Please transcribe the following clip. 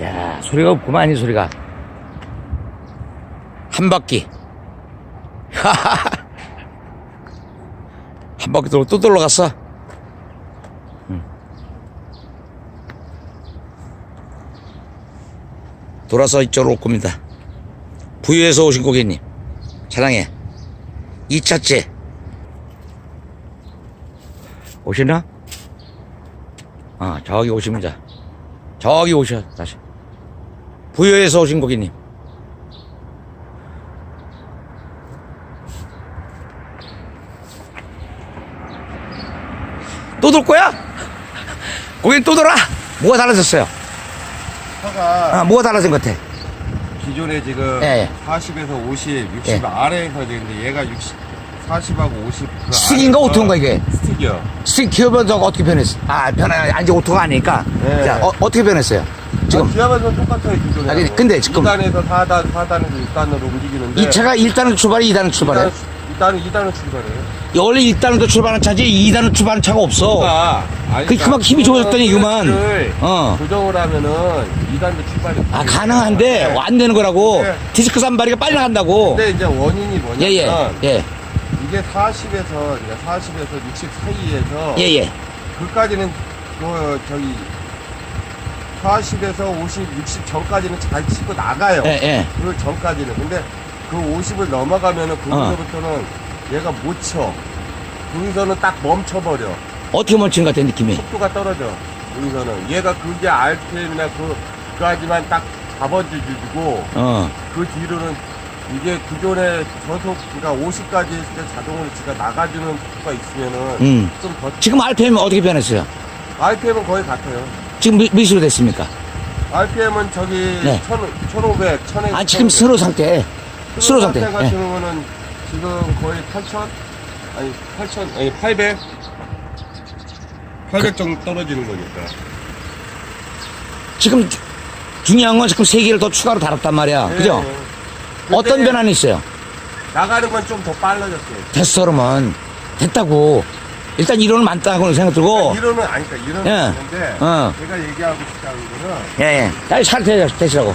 야, 소리가 없구만, 이 소리가. 한 바퀴. 한 바퀴 돌고 또 돌아갔어. 응. 돌아서 이쪽으로 올 겁니다. 부유에서 오신 고객님. 사랑해. 2차째. 오시나? 아, 저기 오십니다. 저기 오셔, 다시. 부여에서 오신 고객님. 또 돌 거야? 고객님 또 돌아? 뭐가 달라졌어요? 차가 아, 뭐가 달라진 것 같아? 기존에 지금 예, 예. 40에서 50, 60 예. 아래에서 되는데 얘가 60, 40하고 50. 그 스틱인가 아래에서 오토인가 이게? 스틱이요. 스틱 키워변도가 어떻게 변했어? 아, 변화, 아니, 이제 오토가 아니니까. 네. 자, 어, 어떻게 변했어요? 지금 아, 기아반선 똑같아요 기존에. 아니, 근데 지금- 2단에서 4단, 4단에서 6단으로 움직이는데. 이 차가 1단은 출발해, 2단은 출발해? 2단, 2단은 출발해요. 원래 1단으로 출발하는 차지 2단으로 출발하는 차가 없어. 그러니까 아니, 그 그만큼 힘이 좋아졌더니, 이구만. 클러치를 어. 조정을 하면은 2단도 출발이. 아, 가능한데, 안 되는 거라고. 네. 디스크 산발이가 빨리 나간다고. 근데 이제 원인이 뭐냐면. 예, 예. 예. 이게 40에서, 이제 40에서 60 사이에서. 예, 예. 그까지는 그 저기 40에서 50, 60 전까지는 잘 치고 나가요. 예, 예. 그 전까지는. 근데 그 50을 넘어가면은 거기서부터는 얘가 못 쳐. 거기서는 딱 멈춰버려. 어떻게 멈춘 것 같아, 느낌이? 속도가 떨어져. 여기서는. 얘가 그게 RPM이나 그, 그까지만 딱 잡아주고 어. 그 뒤로는 이게 기존에 저속, 그러니까 50까지 했을 때 자동으로 지가 나가주는 속도가 있으면은 음. 좀 더, 지금 RPM 어떻게 변했어요? RPM은 거의 같아요. 지금 몇, 몇으로 됐습니까? RPM은 저기 네. 1500, 1000에 아, 지금 스로 상태. 스로 상태. 같은 예. 경우는 지금 거의 8000 아니 8000 아니 800 800 정도 떨어지는 거니까. 지금 주- 중요한 건 지금 세 개를 더 추가로 달았단 말이야. 네. 그죠? 어떤 변화는 있어요? 나가는 건 좀 더 빨라졌어요. 됐어, 그러면. 됐다고. 일단 이론은 많다고 생각 들고. 이론은 아니까 이론은 예. 있는데 어. 제가 얘기하고 싶다는 거는 예, 예. 빨리 잘 되- 되시라고.